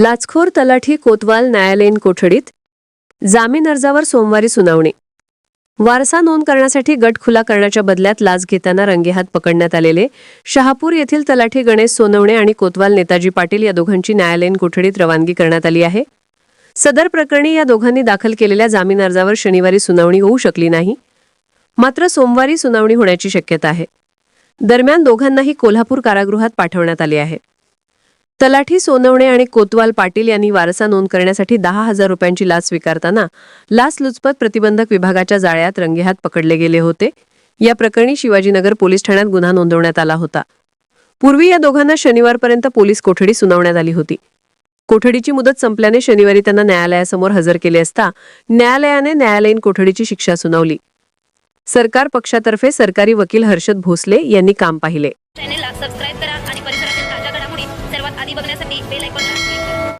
लाचखोर तलाठी कोतवाल न्यायालयीन कोठडीत जामीन अर्जावर सोमवारी सुनावणी. वारसा नोंद करण्यासाठी गट खुला करण्याच्या बदल्यात लाच घेताना रंगेहात पकडण्यात आलेले शहापूर येथील तलाठी गणेश सोनवणे आणि कोतवाल नेताजी पाटील या दोघांची न्यायालयीन कोठडीत रवानगी करण्यात आली आहे. सदर प्रकरणी या दोघांनी दाखल केलेल्या जामीन अर्जावर शनिवारी सुनावणी होऊ शकली नाही. मात्र सोमवारी सुनावणी होण्याची शक्यता आहे. दरम्यान दोघांनाही कोल्हापूर कारागृहात पाठवण्यात आले आहे. तलाठी सोनवणे आणि कोतवाल पाटील यांनी वारसा नोंद करण्यासाठी दहा हजार रुपयांची लाच स्वीकारताना लाचलुचपत प्रतिबंधक विभागाच्या जाळ्यात रंगेहात पकडले गेले होते. या प्रकरणी शिवाजीनगर पोलीस ठाण्यात गुन्हा नोंदवण्यात आला होता. पूर्वी या दोघांना शनिवारपर्यंत पोलीस कोठडी सुनावण्यात आली होती. कोठडीची मुदत संपल्याने शनिवारी त्यांना न्यायालयासमोर हजर केले असता न्यायालयाने न्यायालयीन कोठडीची शिक्षा सुनावली. सरकार पक्षातर्फे सरकारी वकील हर्षद भोसले यांनी काम पाहिले. सबस्क्राईब करा सर्वात आधी बघण्यासाठी बेल ऐकून